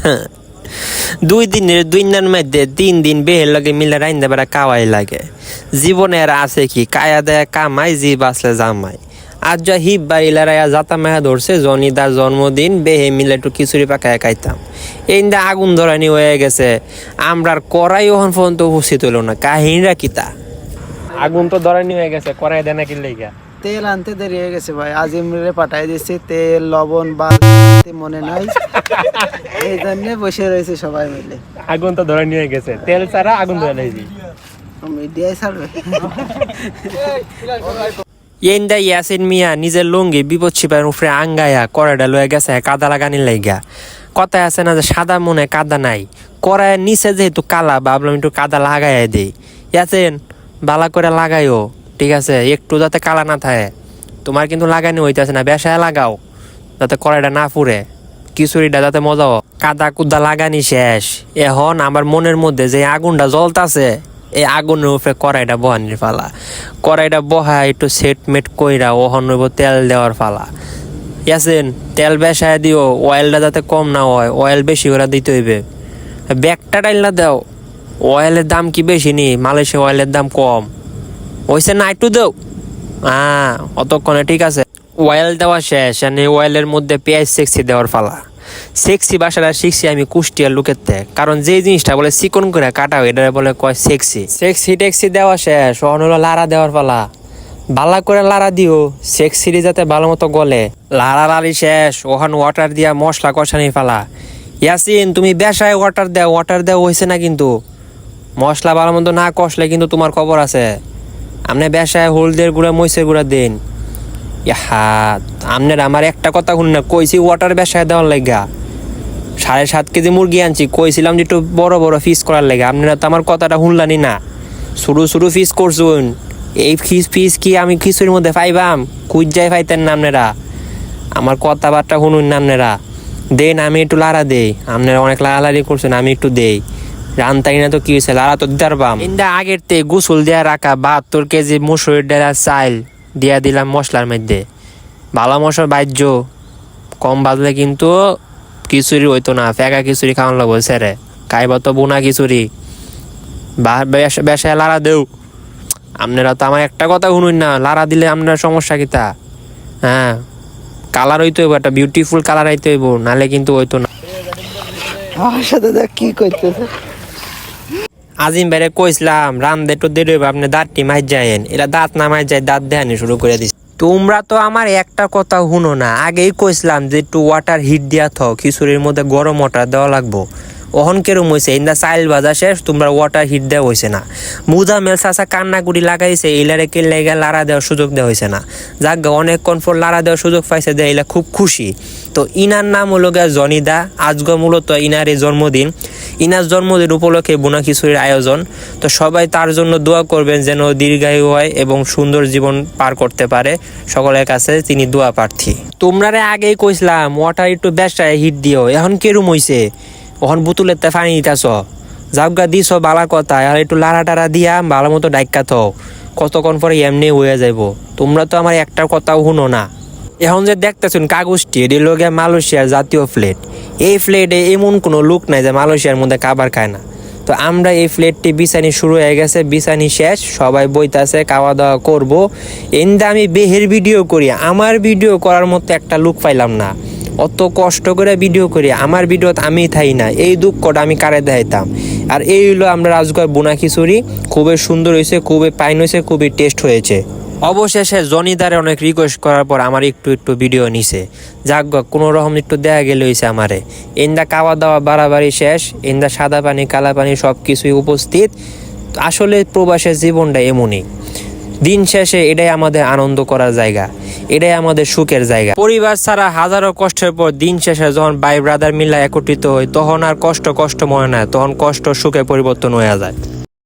দুই দিনের দুই দিনের মধ্যে তিন দিন বেহের লগে মিলে রাইন্দা বেড়া কাওয়াই লাগে। জীবনে আর আছে কি? কায়া দেয়া কামাই, জি বাসলে জামাই। আজ যা হিপ বা ইলারায়া জাতা মেহা ধরছে, জনিদার জন্মদিন, বেহে মিলে একটু খিচুড়ি পাকায় খাইতাম। এই দা আগুন ধরানি হয়ে গেছে। আমরার করাই ওখান পর্যন্ত উপস্থিত হইল না। কাহিনীরা কিতা আগুন তো ধরানি হয়ে গেছে, করাই দেয় না কি লেগা তেল আনতে দেরি হয়ে গেছে ভাই। আজিমরে পাঠাই দিচ্ছি তেল লবণ বা মনে নাই। এই জন্য বসে রয়েছে সবাই মিলে। আগুন তো ধরানি হয়ে গেছে। তেল ছাড়া আগুন ধরে লাইছি মিডিয়ায় ছাড়বে। ইয়েন্দা ইয়াসিন মিয়া নিজের লুঙ্গি বিপদ ছিপার উপরে আঙ্গায়া কড়াইটা লয়ে গেছে কাদা লাগানি লাইগা। কথায় আছে না যে সাদা মনে কাদা নাই। কড়াইয়ের নিচে যেহেতু কালা ভাবলাম একটু কাদা লাগাইয়া দেই। ইয়াসিন বালা করে লাগাইও। ঠিক আছে? একটু যাতে কালা না থাকে। তোমার কিন্তু লাগানি হইতেছে না, বেসায় লাগাও, যাতে কড়াইটা না পুড়ে খিচুড়িটা যাতে মজা হোক। কাদা কুদা লাগানি শেষ। এখন আমার মনের মধ্যে যে আগুনটা জ্বলতাছে, এই আগুনের উপরে কড়াইটা বহানির ফালা কড়াইটা বহা একটু সেট মেট কইরা ওহন হইব তেল দেওয়ার ফালা ইয়াসেন, তেল বেসায় দিও অয়েলটা যাতে কম না হয় অয়েল বেশি করে দিতে হইবে। ব্যাগটা ডাইলা দাও অয়েলের দাম কি বেশি নি? মালয়েশিয়া অয়েলের দাম কম। ওইসে না একটু দেও হ্যাঁ অতক্ষণে ঠিক আছে। অয়েল দেওয়া শেষ আর এই অয়েলের মধ্যে পেঁয়াজ সেক্সি দেওয়ার ফালা সেক্সি বাসাটা শিখছি আমি কুষ্টিয়ার লোকের থেকে কারণ যে জিনিসটা বলে চিকন করে কাটা এটা বলে কয় সেক্সি সেক্সি টেক্সি দেওয়া শেষ অন হলো লারা দেওয়ার পালা। বালা করে লারা দিও সেক্সিরি যাতে ভালো মতো গলে। লারা লারি শেষ ওখান ওয়াটার দিয়া মশলা কষানি ফালা ইয়াসিন, তুমি বেসায় ওয়াটার দাও ওয়াটার দেওয়া হয়েছে না কিন্তু। মশলা ভালো মতো না কষলে কিন্তু তোমার খবর আছে। আপনি বেসায় হলদের গুঁড়া মরিচের গুঁড়া দেন। ইহা আপনার আমার একটা কথা শুন না, কইছি ওয়াটার বেসায় দেওয়ার লাগা। সাড়ে সাত কেজি মুরগি আনছি, কইছিলাম যে একটু বড় বড় ফিস করার লাগে। আপনারা তো আমার কথাটা শুনলানি না। শুরু শুরু ফিস করছুন। এই ফিস ফিস কি আমি খিচুড়ির মধ্যে পাইবাম? কুইজাই পাইতেন না আপনারা আমার কথাবার্তা শুনুন না আপনারা দেন, আমি একটু লাড়া দেই। আপনারা অনেক লাড়ালাড়ি করছেন, আমি একটু দেই। রান্তাই না তো কি হয়েছে লাড়া তো দিতে পারবাম ইন্দা আগের তে গোসল দেয়া রাখা বাহাত্তর কেজি মুসুরির ডেলা চাইল দিয়া দিলাম মশলার মধ্যে। ভালো মশলা বাজ্য কম বাজলে কিন্তু খিচুড়ি হইতো না ফেকা খিচুড়ি খাওয়ান লাগবো স্যারে। খাইব তো বোনা খিচুড়ি। বেশায় লাড়া দেও। আপনারা তো আমার একটা কথা শুনুন না লাড়া দিলে আপনার সমস্যা কিতা হ্যাঁ কালার হইতে হইব একটা বিউটিফুল কালার হইতে হইব নালে কিন্তু হইতো না। আমার সাথে দেখ কি করতেছে। আজিম বাইরে কইসলাম রান্দে একটু দেরি হইব, আপনি দাঁতটি মাই যায়েন এরা দাঁত না মাই যায়, দাঁত দেহানি শুরু করে দিস তোমরা তো আমার একটা কথা শুনো না, আগেই কইছিলাম যে একটু ওয়াটার হিট দিয়া থাও, খিচুড়ির মধ্যে গরম ওয়াটার দেওয়া লাগবো। অহন কেরম হয়েছে ইন্দা চাইল বাজা শেষ, তোমরা ওয়াটার হিট দেওয়া হয়েছে না। মুজা মেল চাচা কান্নাগুড়ি লাগাইছে এইলারে কে লেগে লাড়া দেওয়ার সুযোগ দেওয়া হয়েছে না। যাক অনেকক্ষণ পর লাড়া দেওয়ার সুযোগ পাইছে দেয় এলা খুব খুশি। তো ইনার নাম হলো গা জনিদা। আজকে মূলত ইনার জন্মদিন। ইনার জন্মদিন উপলক্ষে বোনা খিচুড়ির আয়োজন। তো সবাই তার জন্য দোয়া করবেন যেন দীর্ঘায়ু হয় এবং সুন্দর জীবন পার করতে পারে। সকলের কাছে তিনি দোয়া প্রার্থী। তোমরারে আগেই কইছিলাম ওয়াটার একটু বেসায় হিট দিও। এখন কেরম হইছে? ওখন বুতুলের তে পানি দিতাছ? জাবগা দিছ বালা কথা, আর একটু লাড়া টাড়া দিয়া ভালো মতো ডাইকা থাও। কতক্ষণ পরে এমনি হয়ে যাইব? তোমরা তো আমার একটা কথাও শুনো না। এখন যে দেখতেছেন কাগজটি, এটি লোকে মালয়েশিয়ার জাতীয় ফ্লেট। এই ফ্লেটে এমন কোনো লুক নাই যে মালয়েশিয়ার মধ্যে খাবার খায় না। তো আমরা এই ফ্লেটটি বিছানি শুরু হয়ে গেছে, বিছানি শেষ, সবাই বইতাছে খাওয়া দাওয়া করব। এন্দা আমি বেহের ভিডিও করি, আমার ভিডিও করার মতো একটা লুক পাইলাম না। অত কষ্ট করে ভিডিও করি, আমার ভিডিওত আমি থাই না, এই দুঃখটা আমি কারে দেখাইতাম? আর এই হলো আমরা রাজগড় বোনা খিচুড়ি খুবই সুন্দর হয়েছে খুবই পাইন হয়েছে খুবই টেস্ট হয়েছে। অবশেষে জনিদারে অনেক রিকোয়েস্ট করার পর আমার একটু একটু ভিডিও নিছে। যাক কোনো রকম একটু দেখা গেলে হয়েছে আমারে। এন্দা খাওয়া দাওয়া বাড়াবাড়ি শেষ এন্দা সাদা পানি, কালা পানি সব কিছুই উপস্থিত। আসলে প্রবাসের জীবনটা এমনই। দিন শেষে এটাই আমাদের আনন্দ করার জায়গা, এটাই আমাদের সুখের জায়গা। পরিবার ছাড়া হাজারো কষ্টের পর দিন শেষে যখন ভাই ব্রাদার মিল্লা একত্রিত হয় তখন আর কষ্ট কষ্ট মনে না তখন কষ্ট সুখে পরিবর্তন হয়ে যায়।